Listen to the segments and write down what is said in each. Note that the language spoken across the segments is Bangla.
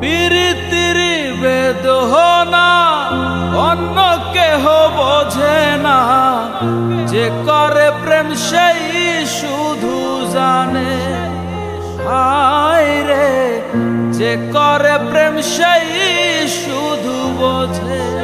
প্রীতির বেদনা অন্য কেহ বোঝে না। যে করে প্রেম, সেই শুধু জানে। হায় রে, যে করে প্রেম, সেই শুধু বোঝে।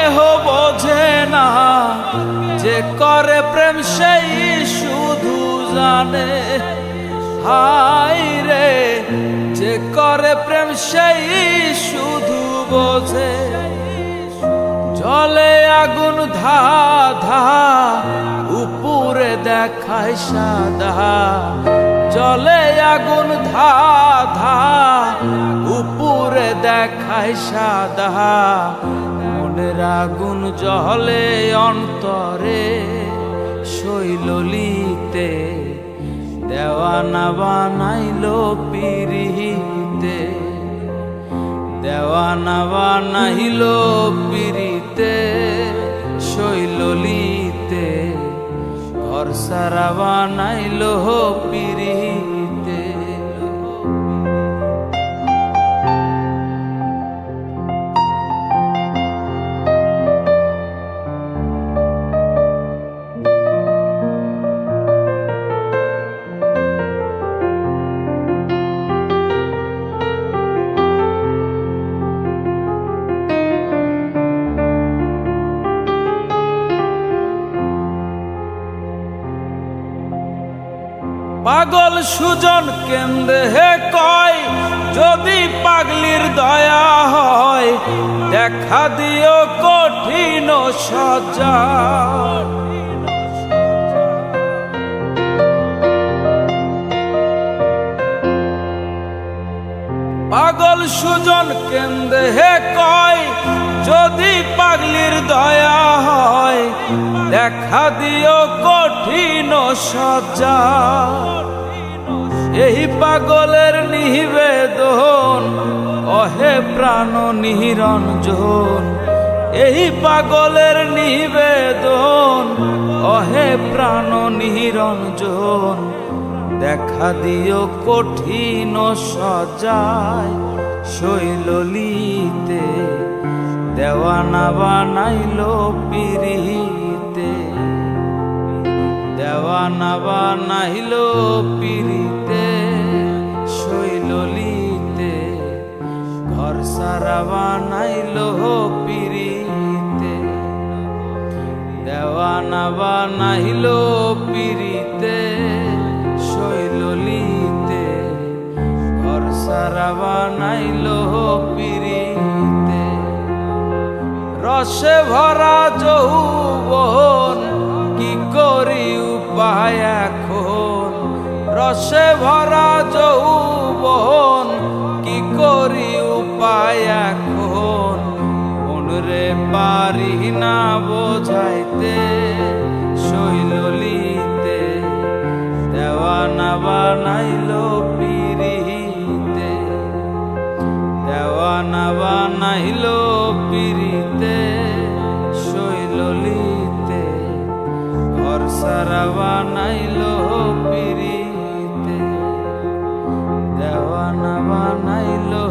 কেহ বোঝে না, যে করে প্রেম সেই শুধু জানে। হাই রে, যে করে প্রেম সেই শুধু বোঝে। জলে আগুন ধা ধা উপরে দেখায় সাদা। জলে আগুন ধা ধা উপরে দেখায় সাদা। মনের আগুন জলে অন্তরে শৈললিতে, দেওয়ানা বানাইলো পিরিহিতে, দেওয়ানা বানাইল পিরিতে, শৈললিতে, ঘর সারা বানাইল পিরিতে সুজন কেন্দ্রে হে কয়, যদি পাগলির দয়া হয়, দেখা দিও কঠিন সজা। পাগল সুজন কেন্দ্রে হে কয়, যদি পাগলির দয়া হয়, দেখা দিও কঠিন সজা। এই পাগলের নিবেদন, অহে প্রাণ নিরঞ্জন এই পাগলের নিবেদন, অহে প্রাণ নিরঞ্জন দেখা দিও কঠিন সজায় শৈললিতে, দেওয়ানা বানাইলো পিরিতে দেওয়ানা নাহিল পিরিতে শৈললিতে ঘর সারা বানাইলো পিরিতে দেওয়ানা বানাইলো পিরিতে শৈললিতে ঘর সারা বানাইলো পিরিতে রসে ভরা যৌবন কি করি উপায় এখন রসে ভরা যৌবন কি করি উপায় এখন? মনরে পারি না বোঝাইতে। ঘর সারা পিড়িতে। দেওয়ানা বানাইলো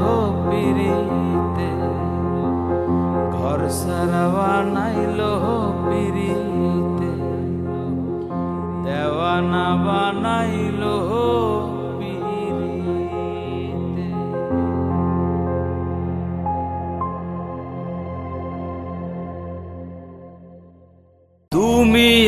পিড়িতে। ঘর সারা বানাইলো পিরিতে দেওয়ানা বানাইলো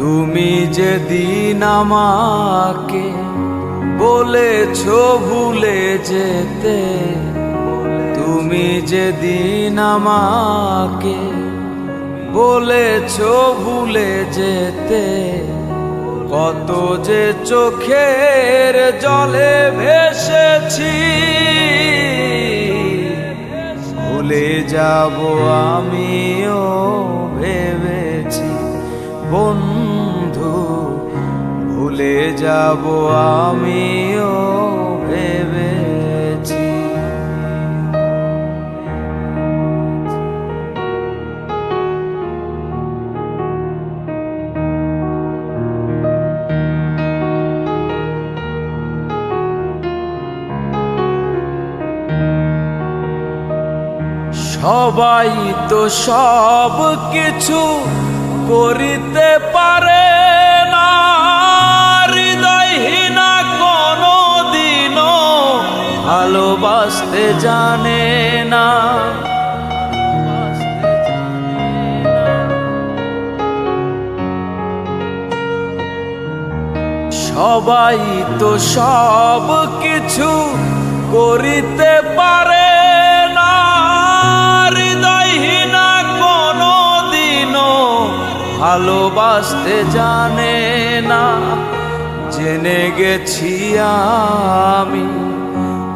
তুমি যেদিন আমাকে বলেছ ভুলে যেতে, তুমি যেদিন আমাকে বলেছ ভুলে যেতে, কত যে চোখের জলে ভেসেছি, ভুলে যাব আমিও ভেবেছি বন্ধু ভুলে যাব আমিও ভেবেছি। সবাই তো সব কিছু করিতে পারে না। ভালোবাসতে জানে না। সবাই তো সব কিছু করিতে পারে না। কোনো দিনও ভালোবাসতে জানে না। জেনে গেছি আমি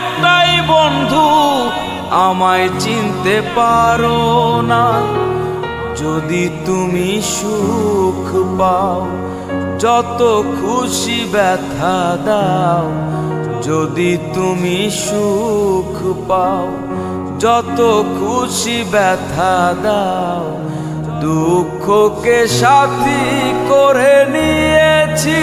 একটাই বন্ধু, আমায় চিনতে পারো না। যদি তুমি সুখ পাও, যত খুশি ব্যথা দাও। যদি তুমি সুখ পাও, যত খুশি ব্যথা দাও। দুঃখকে সাথী করে নিয়েছি।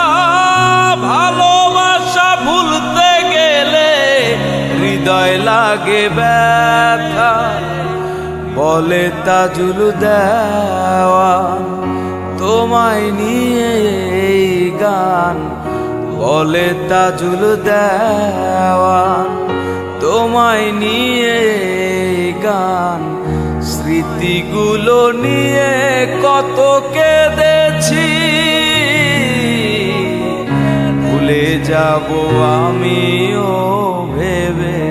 লাগে ব্যথা, বলে তাজুল দেওয়া, তোমায় নিয়ে এই গান, বলে তাজুল দেওয়া, তোমায় নিয়ে এই গান, স্মৃতিগুলো নিয়ে কত কেঁদেছি। ভুলে যাব আমিও ভেবেছি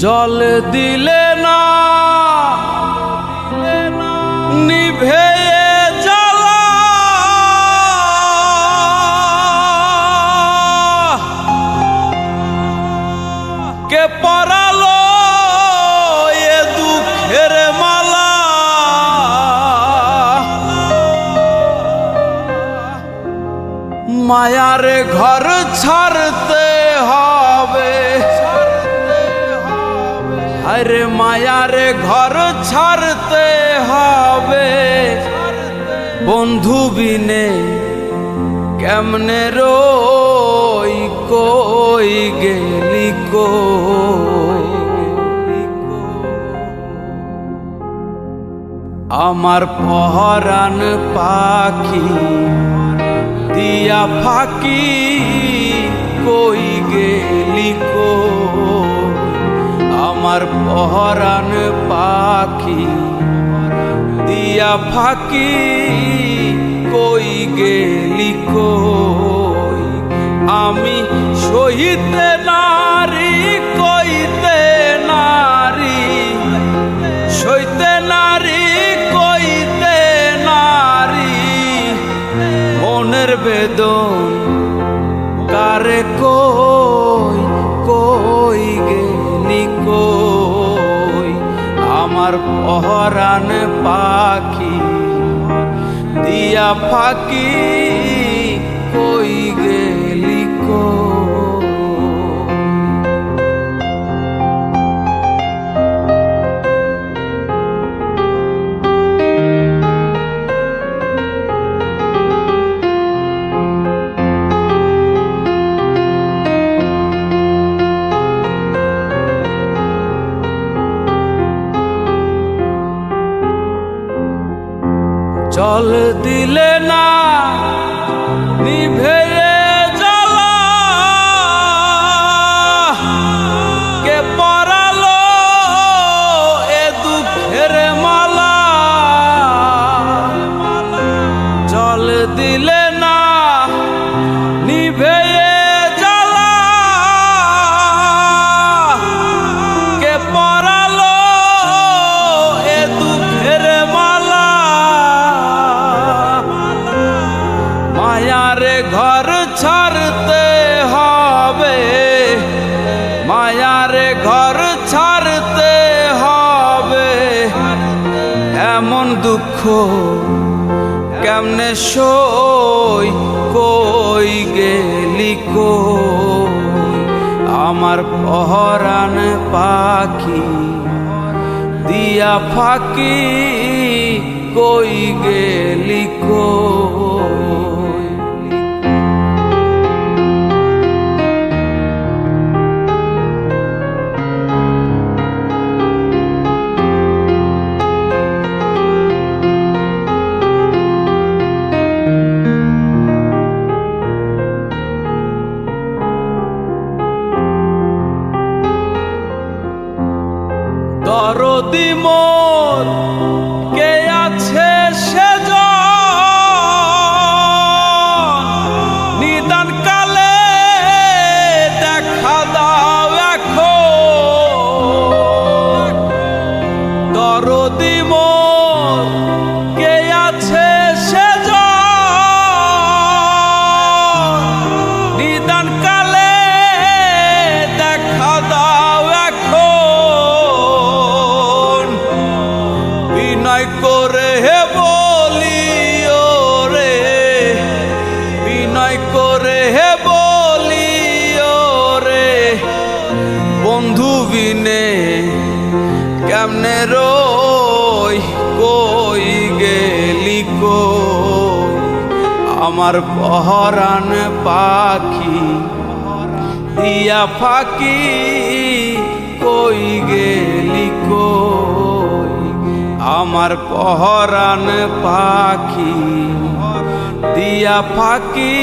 জল দিলে না নিভে জ্বালা কে পরালো এ দুঃখের মালা? মায়ার ঘর ছাড়তে আরে মায়ার ঘর ছাড়তে হবে। বন্ধু বিনে কেমনে রই, কই গেলি কই আমার পহরান পাখি, দিয়া ফাঁকি, কই গেলি কই আমার পহরান পাখি, দিয়া ফাঁকি কই গেলি কই? আমি সহিতে নারী, কইতে নারী। সইতে নারী, কইতে নারী। মনের বেদন পহরান পাখি দিয়া ফাঁকি কই গেলি কই মায়ার ঘর ছাড়তে হবে। মায়ার ঘর ছাড়তে হবে। এমন দুঃখ কেমনে সই, কই গেলি কই? আমার পহরান পাখি দিয়া ফাঁকি, কই গেলি কই? কেমনে রই, কই গেলি কই? আমার পহরান পাখি, দিয়া ফাঁকি, কই গেলি কই? আমার পহরান পাখি, দিয়া ফাঁকি,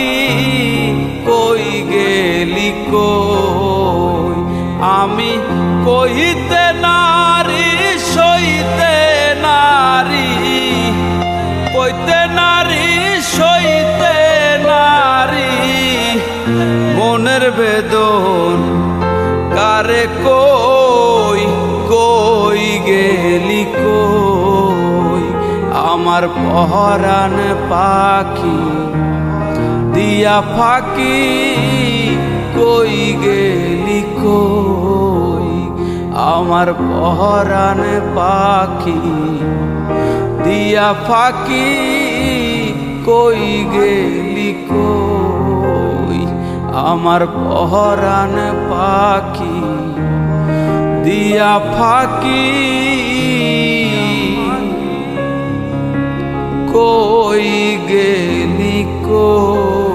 কই গেলি কই? আমি কহিতে নারী বেদন, কারে কই কই গেলি কই? আমার পহরান পাখি দিয়া ফাঁকি কই গেলি কই? আমার পহরান পাখি দিয়া ফাঁকি কই গেলি কই? আমার পহরান পাখি দিয়া ফাঁকি। কই গেলি কই